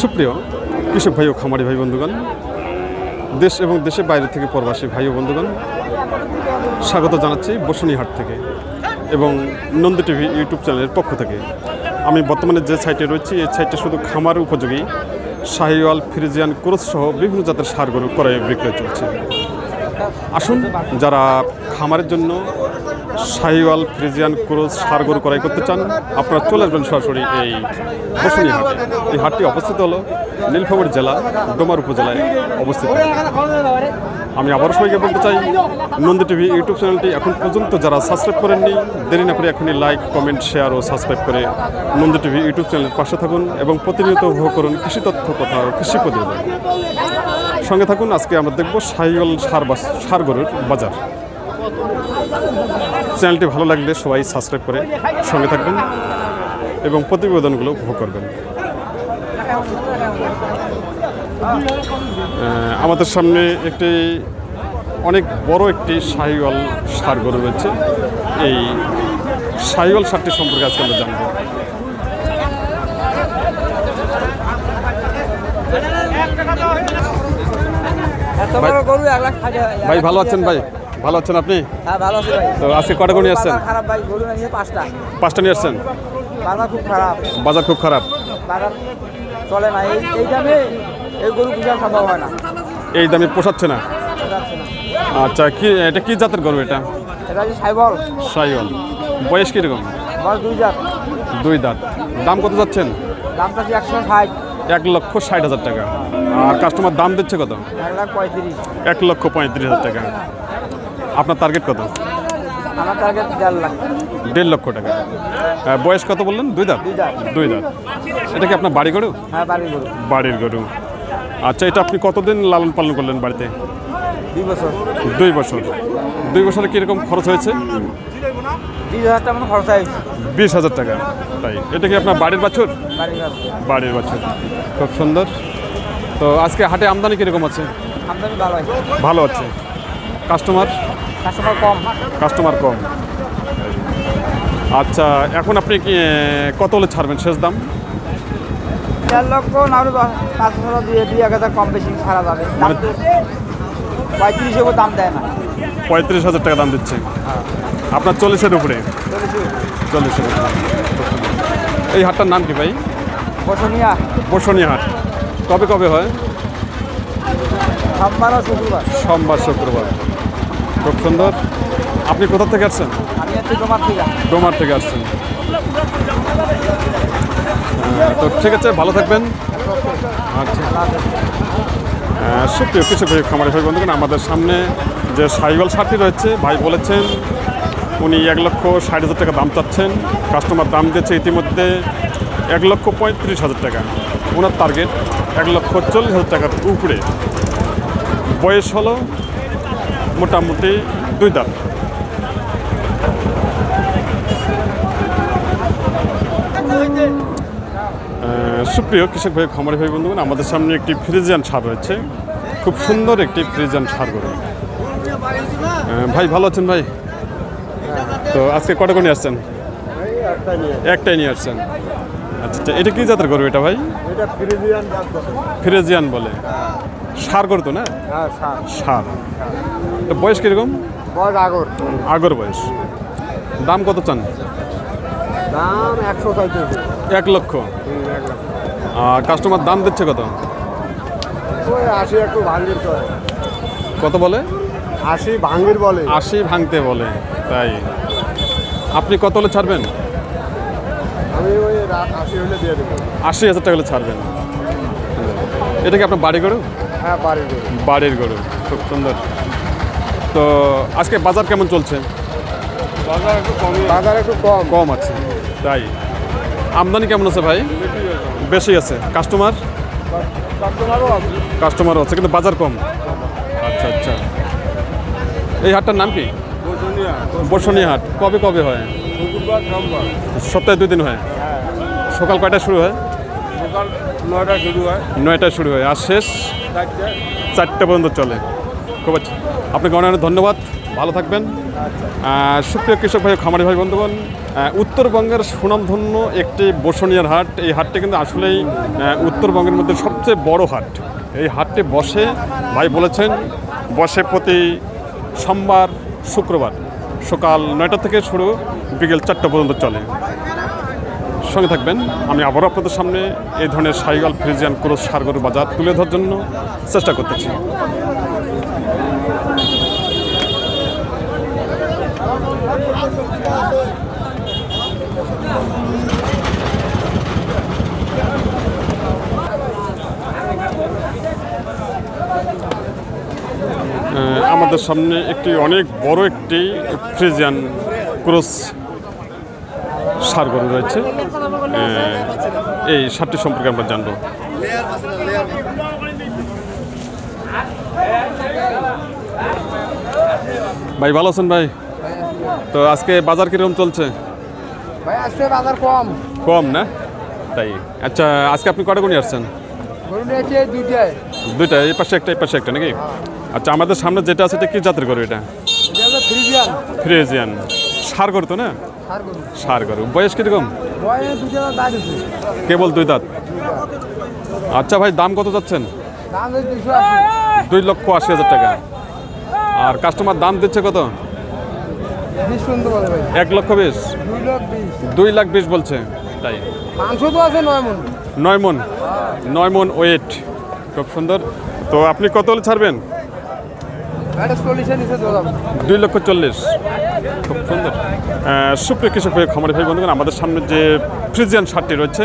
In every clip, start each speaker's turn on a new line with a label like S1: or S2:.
S1: সুপ্রিয় কৃষক ভাই ও খামারি ভাই বন্ধুগণ, দেশ এবং দেশের বাইরে থেকে প্রবাসী ভাই ও বন্ধুগণ, স্বাগত জানাচ্ছি বসুনিহাট থেকে এবং নন্দী টিভি ইউটিউব চ্যানেলের পক্ষ থেকে। আমি বর্তমানে যে সাইটে রয়েছি, এই সাইটে শুধু খামার উপযোগী, শাহিওয়াল, ফ্রিজিয়ান ক্রোস সহ বিভিন্ন জাতের সার গরু ক্রয় বিক্রয় চলছে। আসুন, যারা খামারের জন্য শাহিওয়াল ফ্রিজিয়ান ক্রোস সার গরু ক্রয় করতে চান, আপনারা চলে আসবেন সরাসরি এই বসুনি হাট। এই হাটটি অবস্থিত হলো নীলফামারী জেলা, ডোমার উপজেলায় অবস্থিত। আমি আবারও সবাইকে বলতে চাই, নন্দী টিভি ইউটিউব চ্যানেলটি এখন পর্যন্ত যারা সাবস্ক্রাইব করেননি, দেরি না করে এখনই লাইক কমেন্ট শেয়ার ও সাবস্ক্রাইব করে নন্দী টিভি ইউটিউব চ্যানেলের পাশে থাকুন এবং প্রতিনিয়ত উপভোগ করুন কৃষি তথ্য, কথা ও কৃষি প্রতিবেদন। সঙ্গে থাকুন, আজকে আমরা দেখব সাইগল সার সার গরুর বাজার। চ্যানেলটি ভালো লাগলে সবাই সাবস্ক্রাইব করে সঙ্গে থাকবেন এবং প্রতিবেদনগুলো উপভোগ করবেন। আমাদের সামনে একটি অনেক বড় একটি শাহিওয়াল সার গরু রয়েছে। এই শাহিওয়াল সারটি সম্পর্কে আজকে আমরা জানব। ভাই ভালো আছেন ভাই? ভালো আছেন আপনি?
S2: হ্যাঁ ভালো আছি ভাই।
S1: তো আজকে কটা নিয়ে আসছেন?
S2: খারাপ ভাই গরু নিয়ে পাঁচটা।
S1: পাঁচটা নিয়ে আসছেন?
S2: বাজার খুব খারাপ।
S1: বাজার খুব খারাপ?
S2: বাজার চলে না। এই এই দামে এই গরু পূজার সম্ভব হয় না।
S1: এই দামে পোষাচ্ছে না? আচ্ছা কি এটা কি জাতের গরু এটা?
S2: এটা হচ্ছে সাইবল।
S1: সাইওয়াল বয়স কীরকম?
S2: বল দুই জাত।
S1: দুই দাঁত। দাম কত যাচ্ছেন?
S2: দামটা হচ্ছে একশো ষাট।
S1: এক লক্ষ ষাট হাজার টাকা। আর কাস্টমার দাম দিচ্ছে কত?
S2: এক লাখ পঁয়ত্রিশ।
S1: এক লক্ষ পঁয়ত্রিশ হাজার টাকা। আপনার টার্গেট কত?
S2: আমার টার্গেট দেড় লাখ।
S1: দেড় লক্ষ টাকা। বয়স কত বললেন? দুই দাঁত?
S2: দুই দাঁত।
S1: এটা কি আপনার বাড়ি গরু?
S2: হ্যাঁ বাড়ির গরু।
S1: বাড়ির গরু। আচ্ছা এটা আপনি কতদিন লালন পালন করলেন বাড়িতে?
S2: দুই বছর।
S1: দুই বছর। দুই বছরে কীরকম খরচ হয়েছে?
S2: বিশ হাজার টাকা হয়েছে।
S1: বিশ হাজার টাকা। তাই। এটা কি আপনার বাড়ির বাছুর?
S2: বাড়ির
S1: বাছুর। খুব সুন্দর। তো আজকে হাটে আমদানি কীরকম আছে?
S2: আমদানি ভালো
S1: ভালো আছে। কাস্টমার?
S2: কাস্টমার কম।
S1: কাস্টমার কম। আচ্ছা এখন আপনি কি কত হলে ছাড়বেন শেষ দাম?
S2: চার লক্ষ না হলে বা- পাঁচ হাজার দিয়ে দুই এক হাজার কম বেশি ছাড়া যাবে।
S1: মানে-
S2: পঁয়ত্রিশ দাম দেয় না।
S1: পঁয়ত্রিশ হাজার টাকা দাম দিচ্ছে। আপনার চল্লিশের উপরে? চল্লিশের উপরে। এই হাটটার নাম কি ভাই?
S2: বসনিয়া।
S1: বসনী হাট। কবে কবে হয়?
S2: সোমবার ও শুক্রবার।
S1: সোমবার শুক্রবার। খুব সুন্দর আপনি কোথা থেকে আসছেন? ডোমার থেকে। আসছেন। তো ঠিক আছে ভালো থাকবেন। আচ্ছা। সুপ্রিয় কৃষক ভাই খামারি ভাই বন্ধুগণ আমাদের সামনে যে সাইবল সারটি রয়েছে ভাই বলেছেন উনি এক লক্ষ ষাট হাজার টাকা দাম চাচ্ছেন। কাস্টমার দাম দিয়েছে ইতিমধ্যে এক লক্ষ পঁয়ত্রিশ হাজার টাকা। ওনার টার্গেট এক লক্ষ চল্লিশ হাজার টাকার উপরে। বয়স হলো মোটামুটি দুই দাঁত। সুপ্রিয় কৃষক ভাই খামারি ভাই বন্ধুগণ আমাদের সামনে একটি ফ্রিজিয়ান সার রয়েছে। খুব সুন্দর একটি ফ্রিজিয়ান সার গরু। ভাই ভালো আছেন ভাই? তো আজকে কটা করে নিয়ে আসছেন? একটাই নিয়ে আসছেন। আচ্ছা আচ্ছা এটা কি জাতের গরু এটা ভাই?
S3: ফ্রিজিয়ান বলে।
S1: সার গরু তো না?
S3: হ্যাঁ সার।
S1: বয়স কীরকম?
S3: বয়স আগর।
S1: আগর বয়স। দাম কত চান?
S3: দাম একশো
S1: এক লক্ষ। আর কাস্টমার দাম দিচ্ছে কত?
S3: আশি একটু ভাঙ্গির
S1: কত বলে?
S3: আশি ভাঙ্গির বলে।
S1: আশি ভাঙতে বলে তাই। আপনি কত হলে ছাড়বেন?
S3: আমি ওই আশি হলে দিয়ে দেবো।
S1: আশি হাজার টাকা হলে ছাড়বেন। এটা কি আপনার বাড়ি গরু?
S3: হ্যাঁ বাড়ির গরু।
S1: বাড়ির গরু খুব সুন্দর। তো আজকে বাজার কেমন চলছে?
S3: বাজার একটু কম বাজার একটু কম।
S1: কম আছে তাই। আমদানি কেমন আছে ভাই? বেশি আছে। কাস্টমার
S3: কাস্টমারও আছে।
S1: কাস্টমারও আছে কিন্তু বাজার কম। আচ্ছা আচ্ছা। এই হাটটার নাম কি?
S3: বসুনিয়া
S1: বর্ষণী হাট। কবে কবে হয়? সপ্তাহে দুই দিন হয়।
S3: হ্যাঁ।
S1: সকাল কয়টায় শুরু হয়?
S3: সকাল নয়টা শুরু হয়।
S1: নয়টায় শুরু হয়। আর শেষ
S3: চারটে।
S1: পর্যন্ত চলে। খুব আচ্ছা। আপনাকে অনেক অনেক ধন্যবাদ। ভালো থাকবেন। আহ, সুপ্রিয় কৃষক ভাই খামারি ভাই বন্ধুগণ উত্তরবঙ্গের সুনামধন্য একটি বসনিয়ার হাট। এই হাটটি কিন্তু আসলেই উত্তরবঙ্গের মধ্যে সবচেয়ে বড় হাট। এই হাটটি বসে ভাই বলেছেন বসে প্রতি সোমবার শুক্রবার সকাল নয়টা থেকে শুরু বিকেল চারটা পর্যন্ত চলে। সঙ্গে থাকবেন। আমি আবারও আপনাদের সামনে এই ধরনের সাইগাল ফ্রিজিয়ান ক্রোস সারগর বাজার তুলে ধরার জন্য চেষ্টা করতেছি। আমাদের সামনে একটি অনেক বড় একটি ফ্রিজিয়ান ক্রোস সার রয়েছে। এই সারটি সম্পর্কে আমরা জানব। ভাই ভালো আছেন ভাই? তো আজকে বাজার কীরকম চলছে?
S2: ভাই আজকে বাজার কম।
S1: কম না? তাই। আচ্ছা আজকে আপনি কটা গুণি আসছেন? দুইটা এই পাশে একটা এই পাশে একটা নাকি? আচ্ছা আমাদের সামনে যেটা আছে এটা কি জাতের করবে এটা?
S2: ফ্রেজিয়ান
S1: সার গরু তো না?
S2: সার গরু।
S1: বয়স কীরকম? কেবল দুই দাঁত। আচ্ছা ভাই দাম কত যাচ্ছেন? দুই লক্ষ আশি হাজার টাকা। আর কাস্টমার দাম দিচ্ছে কত? এক লক্ষ বিশ।
S2: দুই লাখ বিশ
S1: বলছে। তাই।
S2: নয় মন।
S1: নয় মন ওয়েট। খুব সুন্দর। তো আপনি কত ছাড়বেন? দুই লক্ষ চল্লিশ। সুন্দর। সুপ্রিয় কৃষক ভাই খামারি ভাই, বন্ধুগণ, আমাদের সামনে যে ফ্রিজিয়ান শার্টটি রয়েছে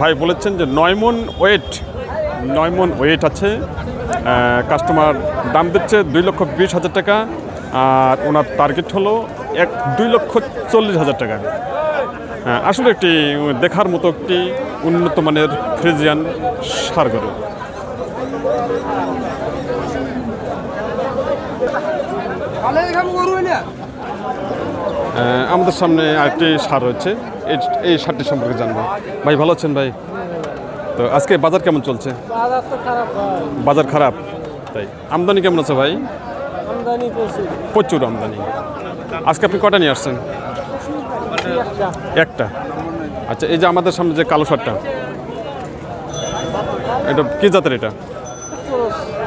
S1: ভাই বলেছেন যে নয় মন ওয়েট নয় মন ওয়েট আছে। কাস্টমার দাম দিচ্ছে দুই লক্ষ বিশ হাজার টাকা, আর ওনার টার্গেট হলো এক, দুই লক্ষ চল্লিশ হাজার টাকা। আসলে একটি দেখার মতো একটি উন্নত মানের ফ্রিজিয়ান সার গরু। আমাদের সামনে আরেকটি সার রয়েছে। এই এই সারটি সম্পর্কে জানব। ভাই ভালো আছেন ভাই? তো আজকে বাজার কেমন চলছে?
S2: বাজার খারাপ।
S1: তাই আমদানি কেমন আছে ভাই?
S2: প্রচুর।
S1: আমদানি। আজকে আপনি কটা নিয়ে আসছেন?
S2: একটা।
S1: আচ্ছা এই যে আমাদের সামনে যে কালো সারটা এটা কি জাতের এটা?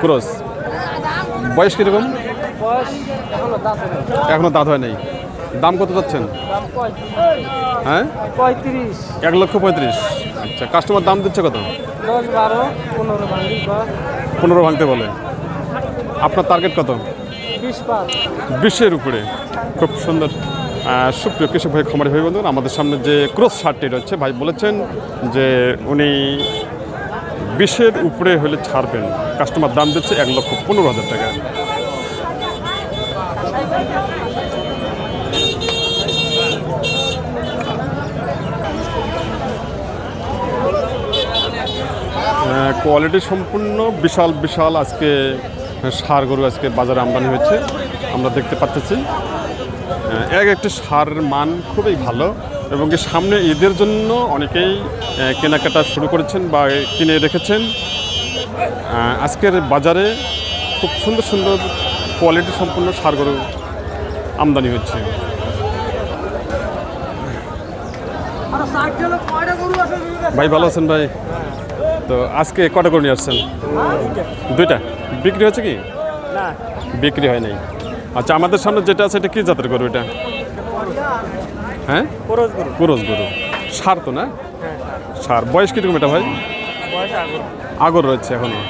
S1: ক্রস। বয়স কীরকম?
S2: এখনও দাঁত
S1: হয় নাই। দাম কত যাচ্ছেন হ্যাঁ?
S2: পঁয়ত্রিশ।
S1: এক লক্ষ পঁয়ত্রিশ। আচ্ছা কাস্টমার দাম দিচ্ছে কত?
S2: দশ বারো পনেরো
S1: পনেরো ভাঙতে বলে। আপনার টার্গেট কত? বিশের উপরে। খুব সুন্দর। সুপ্রিয় কৃষক ভাই খামারি ভাই বন্ধুন আমাদের সামনে যে ক্রস শার্টটি রয়েছে ভাই বলেছেন যে উনি বিশের উপরে হলে ছাড়বেন। কাস্টমার দাম দিচ্ছে এক লক্ষ পনেরো হাজার টাকা। কোয়ালিটি সম্পূর্ণ বিশাল বিশাল আজকে সার গরু আজকে বাজারে আমদানি হয়েছে। আমরা দেখতে পাচ্ছি এক একটি সারের মান খুবই ভালো এবং কি সামনে ঈদের জন্য অনেকেই কেনাকাটা শুরু করেছেন বা কিনে রেখেছেন। আজকের বাজারে খুব সুন্দর সুন্দর কোয়ালিটি সম্পূর্ণ সার গরু আমদানি হচ্ছে। ভাই ভালো আছেন ভাই? তো আজকে কটা করে নিয়ে আসছেন? দুইটা। বিক্রি হয়েছে কি?
S2: না।
S1: বিক্রি হয় নাই। আচ্ছা আমাদের সামনে যেটা আছে এটা কি জাতের গরু এটা? হ্যাঁ?
S2: খরচ গরু।
S1: সার তো না? সার। বয়স কীরকম এটা ভাই?
S2: আগর।
S1: রয়েছে এখনও।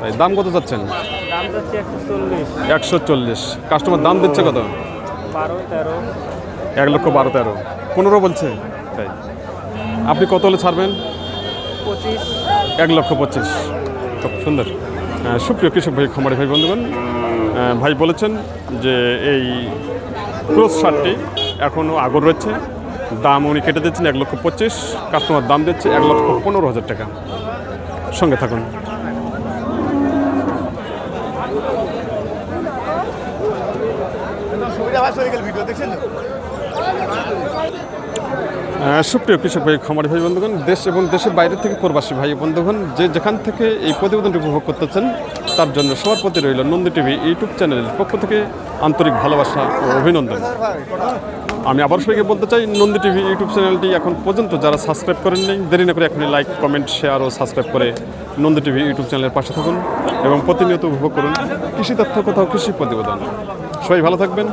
S1: তাই দাম কত
S2: চাচ্ছেন? একশো চল্লিশ।
S1: কাস্টমার দাম দিচ্ছে কত?
S2: বারো তেরো।
S1: এক লক্ষ বারো তেরো। পনেরো বলছে। তাই। আপনি কত হলে ছাড়বেন?
S2: পঁচিশ।
S1: এক লক্ষ পঁচিশ। খুব সুন্দর। সুপ্রিয় কৃষক ভাই খামারি ভাই বন্ধুগণ ভাই বলেছেন যে এই ক্রোস শার্টটি এখনও আগর রয়েছে। দাম উনি কেটে দিচ্ছেন এক লক্ষ পঁচিশ। কাস্টমার দাম দিচ্ছে এক লক্ষ পনেরো হাজার টাকা। সঙ্গে থাকুন। আহ, সুপ্রিয় কৃষক ভাই খামারি ভাই, বন্ধুগণ, দেশ এবং দেশের বাইরে থেকে প্রবাসী ভাই বন্ধুগণ, যে যেখান থেকে এই প্রতিবেদনটি উপভোগ করতেছেন, তার জন্য সবার প্রতি রইল নন্দী টিভি ইউটিউব চ্যানেলের পক্ষ থেকে আন্তরিক ভালোবাসা ও অভিনন্দন। আমি আবার সবাইকে বলতে চাই, নন্দী টিভি ইউটিউব চ্যানেলটি এখন পর্যন্ত যারা সাবস্ক্রাইব করেননি দেরি না করে এখনই লাইক কমেন্ট শেয়ার ও সাবস্ক্রাইব করে নন্দী টিভি ইউটিউব চ্যানেলের পাশে থাকুন এবং প্রতিনিয়ত উপভোগ করুন কৃষি তথ্য কোথাও কৃষি প্রতিবেদন। সবাই ভালো থাকবেন,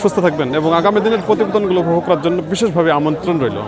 S1: সুস্থ থাকবেন এবং আগামী দিনের প্রতিবেদনগুলো উপভোগ করার জন্য বিশেষভাবে আমন্ত্রণ রইল।